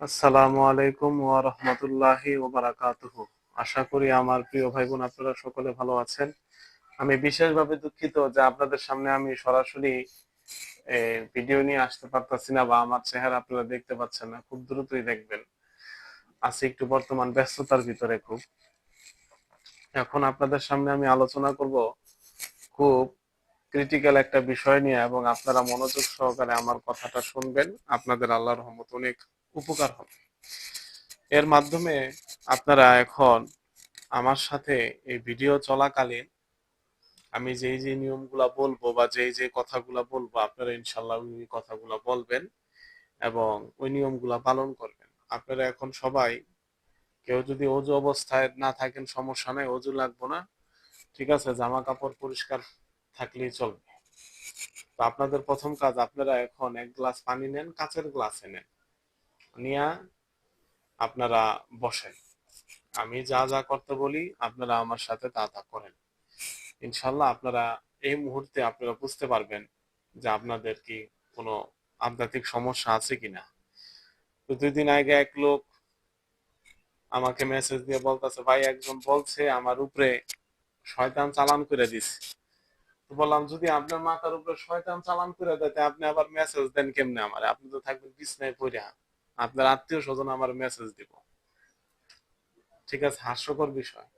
আসসালামু আলাইকুম ওয়া রাহমাতুল্লাহি ওয়া বারাকাতুহু। আশা করি আমার প্রিয় ভাই বোন আপনারা সকলে ভালো আছেন। আমি বিশেষভাবে দুঃখিত যে আপনাদের সামনে আমি সরাসরি ভিডিও নিয়ে আসতে পারতাছি না বা আমার চেহারা আপনারা দেখতে পাচ্ছেন না, খুব দ্রুতই দেখবেন। আছি একটু বর্তমান ব্যস্ততার ভিতরে খুব। এখন আপনাদের সামনে আমি আলোচনা করব খুব ক্রিটিক্যাল একটা বিষয় নিয়ে এবং আপনারা মনোযোগ সহকারে আমার কথাটা শুনবেন। আপনাদের আল্লাহর রহমত অনেক উপকার হবে। এর মাধ্যমে আপনারা এখন আমার সাথে এই ভিডিও চলাকালীন আমি যেই যে নিয়মগুলা বলব বা যেই যে কথাগুলা বলব, আপনারা ইনশাল্লাহ ওই কথাগুলা বলবেন এবং ওই নিয়মগুলা পালন করবেন। আপনারা এখন সবাই, কেউ যদি অজু অবস্থায় না থাকেন, সমস্যা নাই, অজু লাগবো না, ঠিক আছে জামা কাপড় পরিষ্কার থাকলেই চলবে। তো আপনাদের প্রথম কাজ, আপনারা এখন এক গ্লাস পানি নেন, কাঁচের গ্লাসে নেন। নিয়া আপনারা বসেন। আমি যা যা করতে বলি, আপনারা আমার সাথে তা তা করেন। ইনশাল্লাহ আপনারা এই মুহূর্তে আপনারা বুঝতে পারবেন যে আপনাদের কি কোনো আধ্যাত্মিক সমস্যা আছে কিনা। তো দুই দিন আগে এক লোক আমাকে মেসেজ দিয়ে বলতেছে, ভাই, একজন বলছে আমার উপরে শয়তান চালান করে দিছে। বললাম, যদি আপনার মাথার উপরে শয়তান চালান করে দেয় আপনি আবার মেসেজ দেন কেমনে আমার? আপনি তো থাকবেন বিছনায় পড়ে আপনার আত্মীয় স্বজন আমার মেসেজ দিব। ঠিক আছে? হাস্যকর বিষয়।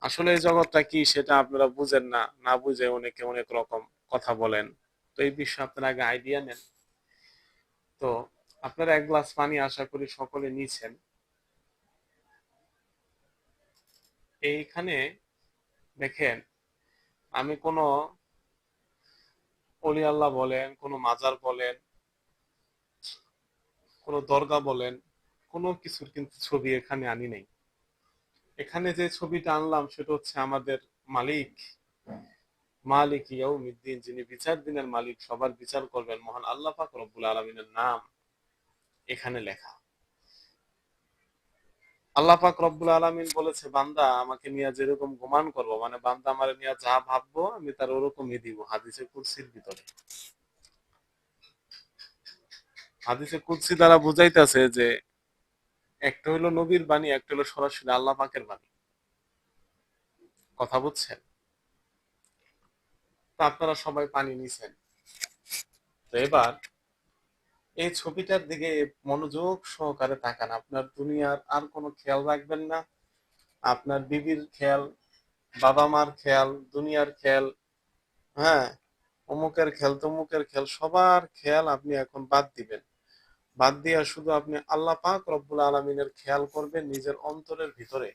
আসলে এই জগৎটা কি সেটা আপনারা বুঝেন না না বুঝে অনেকে অনেক রকম কথা বলেন। তো এই বিষয়ে আপনারা আগে আইডিয়া নেন। তো আপনারা এক গ্লাস পানি আশা করি সকলে নিছেন। এইখানে দেখেন, আমি কোনো অলি আল্লাহ বলেন, কোনো মাজার বলেন কোনো দরগা বলেন, কোনো কিছুর কিন্তু ছবি এখানে আনি নাই। এখানে যে ছবিটা আনলাম সেটা হচ্ছে আমাদের মালিক মালিক ইয়াউমিদ্দিন, যিনি বিচার দিনের মালিক, সবার বিচার করবেন, মহান আল্লাহ পাক রব্বুল আলমিনের নাম এখানে লেখা। আল্লাহ পাক রব্বুল আলমিন বলেছে, বান্দা, আমাকে নিয়ে যেরকম গুমান করব মানে বান্দা আমার নিয়ে যা ভাববো, আমি তার ওরকমই দিব হাদিসে কুরসির ভিতরে। হাদিসে কুরসি দ্বারা বুঝাইতেছে যে একটা হলো নবীর বাণী, একটা হলো সরাসরি আল্লাহ পাকের বাণী। কথা বুঝছেন? আপনারা সবাই পানি নিছেন। তো এবার এই ছবিটার দিকে মনোযোগ সহকারে তাকান। আপনার দুনিয়ার আর কোনো খেয়াল রাখবেন না। আপনার বিবির খেয়াল, বাবা মার খেয়াল, দুনিয়ার খেয়াল হ্যাঁ অমুকের খেয়াল, তমুকের খেয়াল, সবার খেয়াল আপনি এখন বাদ দিবেন। বাদ দিয়া শুধু আপনি আল্লাহ পাক রব্বুল আলমিনের খেয়াল করবেন নিজের অন্তরের ভিতরে।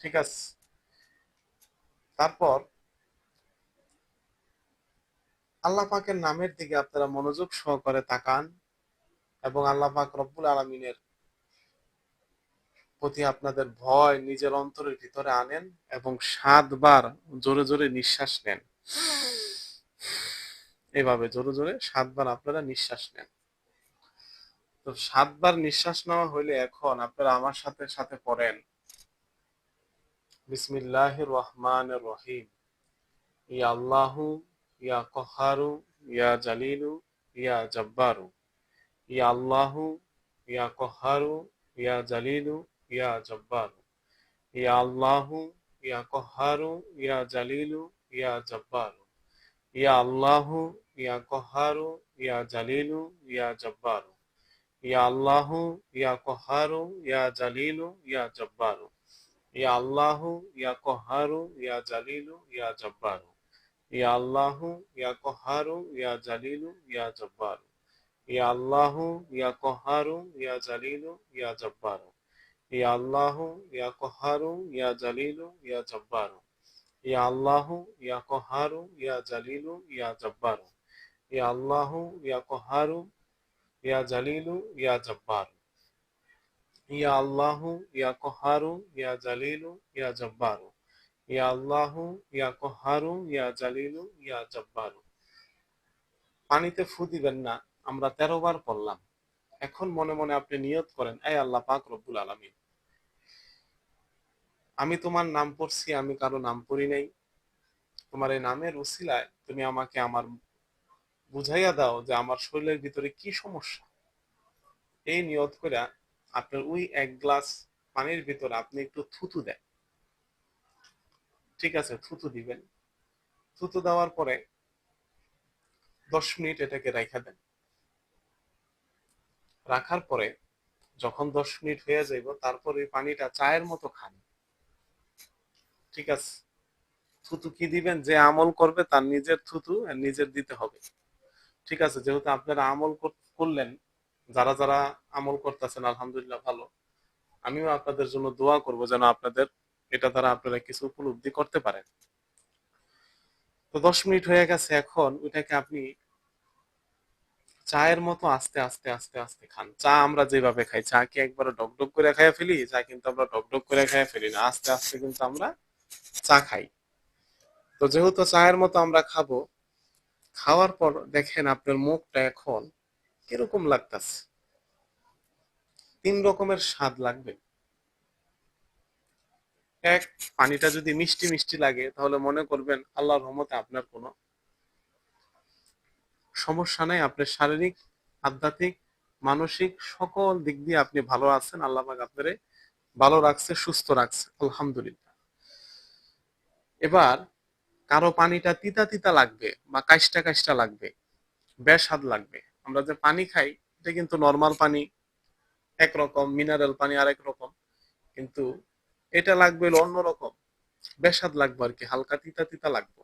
ঠিক আছে? তারপর আল্লাহ পাকের নামের দিকে আপনারা মনোযোগ সহকারে তাকান এবং আল্লাহ পাক রব্বুল আলমিনের প্রতি আপনাদের ভয় নিজের অন্তরের ভিতরে আনেন এবং সাতবার জোরে জোরে নিঃশ্বাস নেন। এভাবে জোরে জোরে সাতবার আপনারা নিঃশ্বাস নেন। তো সাতবার নিঃশ্বাস নেওয়া হইলে এখন আপনারা আমার সাথে সাথে পড়েন। বিসমিল্লাহ রহমান রহিম। ইয়া আল্লাহু, ইয়া কহারু, ইয়া জালিলু, ইয়া জব্বারু। ইয়া আল্লাহু, ইয়া কহারু, ইয়া জালিলু, ইয়া জব্বারু। ইয়া আল্লাহু, ইয়া কহারু, ইয়া জালিলু, ইয়া জব্বারু। ইয়া আল্লাহু, ইয়া কহারু, ইয়া জালিলু, ইয়া জব্বারু। ইয়া আল্লাহু, ইয়া কহারু, ইয়া জালিলু, ইয়া জব্বারু। ইয়া আল্লাহু, ইয়া কহারু, ইয়া জালিলু, ইয়া জব্বারু। ইয়া আল্লাহু, ইয়া কহারু, ইয়া জালিলু, ইয়া জব্বারু। ইয়া আল্লাহু, ইয়া কহারু, ইয়া জালিলু, ইয়া জব্বারু। ইয়া আল্লাহু, ইয়া কহারু, ইয়া জালিলু, ইয়া জব্বারু। ইয়া আল্লাহু, ইয়া কহারু, ইয়া জালিলু, ইয়া জব্বারু। ইয়া আল্লাহু, ইয়া কহারু ইয়া জালিলু ইয়া জব্বারু ইয়া আল্লাহু ইয়া কহারু ইয়া জালিলু ইয়া জব্বারু ইয়া আল্লাহু ইয়া কহারু ইয়া জালিলু ইয়া জব্বারু পানিতে ফু দিবেন না, আমরা তেরো বার পড়লাম। এখন মনে মনে আপনি নিয়ত করেন, এই আল্লাহ পাক রব্বুল আলামিন, আমি তোমার নাম পড়ছি, আমি কারও নাম পড়ি নাই। তোমার এই নামের উসিলায় তুমি আমাকে আমার বুঝাইয়া দাও যে আমার শরীরের ভিতরে কি সমস্যা। এই নিয়ত করে আপনার ওই এক গ্লাস পানির ভিতরে আপনি একটু থুতু দেন। ঠিক আছে, থুতু দিবেন। থুতু দেওয়ার পরে দশ মিনিট এটাকে রেখে দেন। রাখার পরে যখন দশ মিনিট হয়ে যাইব, তারপর ওই পানিটা চায়ের মতো খান। ঠিক আছে, থুতু কি দিবেন, যে আমল করবে তার নিজের থুতু নিজের দিতে হবে। ঠিক আছে, যেহেতু আপনারা আমল করলেন, যারা যারা আমল করতেছেন, আলহামদুলিল্লাহ ভালো, আমিও আপনাদের জন্য দোয়া করব যেন আপনাদের এটা দ্বারা আপনারা কিছু উপলব্ধি করতে পারেন। তো দশ মিনিট হয়ে গেছে এখন, ওইটাকে আপনি চায়ের মতো আস্তে আস্তে আস্তে আস্তে খান। চা আমরা যেভাবে খাই, চা কি একবার ডক করে খাইয়া ফেলি? চা কিন্তু আমরা ডক করে খাইয়া ফেলি না, আস্তে আস্তে কিন্তু আমরা চা খাই। তো যেহেতু চায়ের মতো আমরা খাব খাওয়ার পর দেখেন আপনার মুখটা এখন কীরকম লাগতাছে। তিন রকমের স্বাদ লাগবে। এক, পানিটা যদি মিষ্টি মিষ্টি লাগে, তাহলে মনে করবেন আল্লাহর রহমতে আপনার কোনো সমস্যা নাই। আপনার শারীরিক, আধ্যাত্মিক, মানসিক সকল দিক দিয়ে আপনি ভালো আছেন। আল্লাহ পাক আপনারে ভালো রাখছে, সুস্থ রাখছে। আলহামদুলিল্লাহ। এবার কারও পানিটা তিতা তিতা লাগবে বা কাইষ্টা কাইষ্টা লাগবে বেস্বাদ লাগবে। আমরা যে পানি খাই, এটা কিন্তু নর্মাল পানি, একরকম মিনারেল পানি আরেক রকম। কিন্তু এটা লাগবে অন্যরকম বেস্বাদ লাগবে আর কি, হালকা তিতা তিতা লাগবে।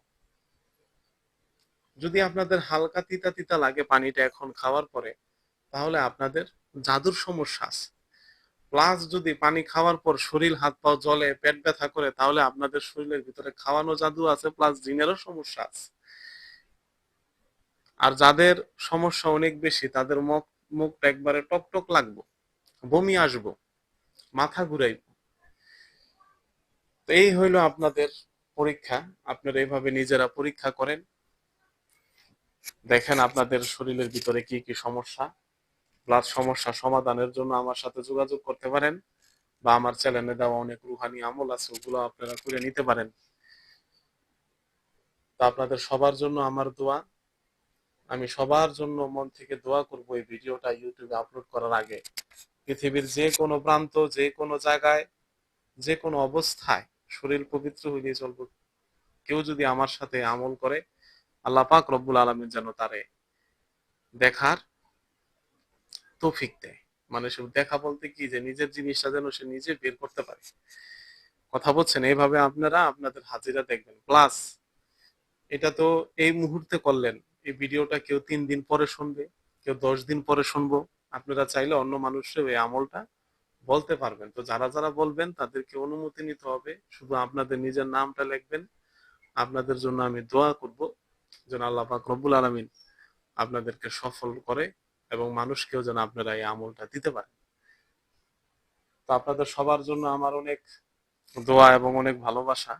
যদি আপনাদের হালকা তিতা তিতা লাগে পানিটা এখন খাওয়ার পরে, তাহলে আপনাদের জাদুর সমস্যা আছে। প্লাস যদি পানি খাওয়ার পর শরীর, হাত পা, জলে পেট ব্যথা করে, তাহলে আপনাদের শরীরের ভিতরে খাওয়ানো জাদু আছে, প্লাস জিনেরও সমস্যা আছে। আর যাদের সমস্যা অনেক বেশি, তাদের মুখ মুখটা একবারে টকটক লাগবো, বমি আসব, মাথা ঘুরাইব। তো এই হইল আপনাদের পরীক্ষা, আপনারা এইভাবে নিজেরা পরীক্ষা করেন। দেখেন আপনাদের শরীরের ভিতরে কি কি সমস্যা। ব্লাড সমস্যা সমাধানের জন্য আমার সাথে যোগাযোগ করতে পারেন বা আমার চ্যানেলে দেওয়া অনেক রুহানি আমল আছে, ওগুলো আপনারা করে নিতে পারেন। তা আপনাদের সবার জন্য আমার দোয়া। আমি সবার জন্য মন থেকে দোয়া করব এই ভিডিওটা ইউটিউবে আপলোড করার আগে। পৃথিবীর যে কোনো প্রান্ত, যে কোনো জায়গায়, যে কোনো অবস্থায় শরীর পবিত্র হইলে চলব। কেউ যদি আমার সাথে আমল করে, আল্লাহ পাক রব্বুল আলমের যেন তারে দেখার তৌফিক দেয়। মানে দেখা বলতে কি যে নিজের জিনিসটা যেন সে নিজে বের করতে পারে। কথা বলছেন, এইভাবে আপনারা আপনাদের হাজিরা দেখবেন। প্লাস এটা তো এই মুহূর্তে করলেন, এই ভিডিওটা কেউ তিন দিন পরে শুনবে, কেউ দশ দিন পরে শুনব। আপনারা চাইলে অন্য মানুষের এই আমলটা বলতে পারবেন। তো যারা যারা বলবেন, তাদেরকে অনুমতি নিতে হবে। শুধু আপনাদের নিজের নামটা লিখবেন। আপনাদের জন্য আমি দোয়া করব যেন আল্লাহ পাক রব্বুল আলমিন আপনাদেরকে সফল করে এবং মানুষকেও যেন আপনারা এই আমলটা দিতে পারেন। তো আপনাদের সবার জন্য আমার অনেক দোয়া এবং অনেক ভালোবাসা।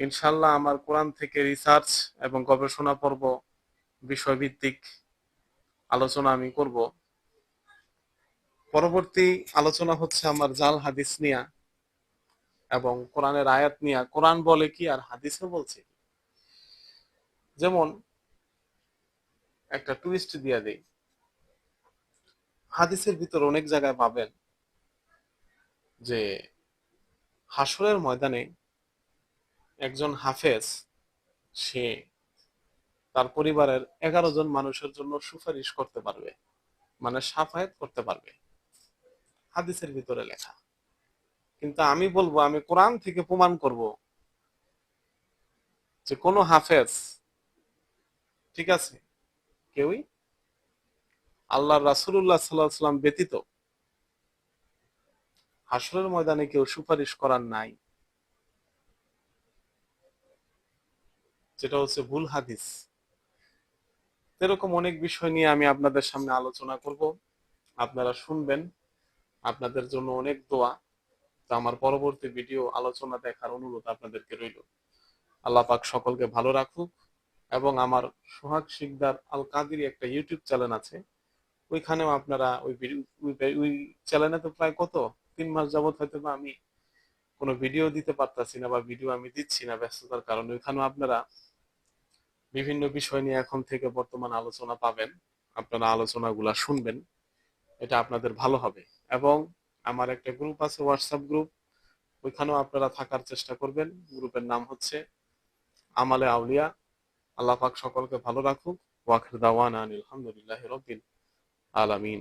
ইনশাল্লাহ আমার কোরআন থেকে রিসার্চ এবং গবেষণা পর্ব বিষয়ভিত্তিক আলোচনা আমি করব। পরবর্তী আলোচনা হচ্ছে আমার জাল হাদিস নিয়া এবং কোরআনের আয়াত নিয়া। কোরআন বলে কি আর হাদিসে বলছে যেমন একটা টুইস্ট দিয়া দেই। হাদিসের ভিতর অনেক জায়গায় পাবেন যে হাসরের ময়দানে একজন হাফেজ, সে তার পরিবারের এগারো জন মানুষের জন্য সুপারিশ করতে পারবে মানে সাফায়াত করতে পারবে। হাদিসের ভিতরে লেখা। কিন্তু আমি বলব, আমি কোরআন থেকে প্রমাণ করব যে কোনো হাফেজ, ঠিক আছে, কেউই আল্লাহ রাসুল্লাহ সাল্লাম ব্যতীত হাসরের ময়দানে কেউ সুপারিশ করার নাই। যেটা হচ্ছে ভুল হাদিস। এরকম অনেক বিষয় নিয়ে আমি আপনাদের সামনে আলোচনা করব। আপনারা শুনবেন, আপনাদের জন্য অনেক দোয়া। তো আমার পরবর্তী ভিডিও আলোচনা দেখার অনুরোধ আপনাদেরকে রইল। আল্লাহ পাক সকলকে ভালো রাখুক এবং আমার সোহাগ শিকদার আল কাদির একটা ইউটিউব চ্যানেল আছে। ওইখানেও আপনারা ওই ওই চ্যানেলে তো প্রায় কত? তিন মাস যাবত হয়তো বা আমি কোনো ভিডিও দিতে পারতাছি না বা ভিডিও আমি দিচ্ছি না ব্যস্ততার কারণে। ওইখানেও আপনারা বিভিন্ন বিষয় নিয়ে এখন থেকে বর্তমান আলোচনা পাবেন। আপনারা আলোচনাগুলা শুনবেন। এটা আপনাদের ভালো হবে। এবং আমার একটা গ্রুপ আছে হোয়াটসঅ্যাপ গ্রুপ ওইখানেও আপনারা থাকার চেষ্টা করবেন। গ্রুপের নাম হচ্ছে আমালে আউলিয়া। আল্লাহ পাক সকলকে ভালো রাখুক। ওয়াখির দাওয়ানা আলহামদুলিল্লাহ রবিল আলামিন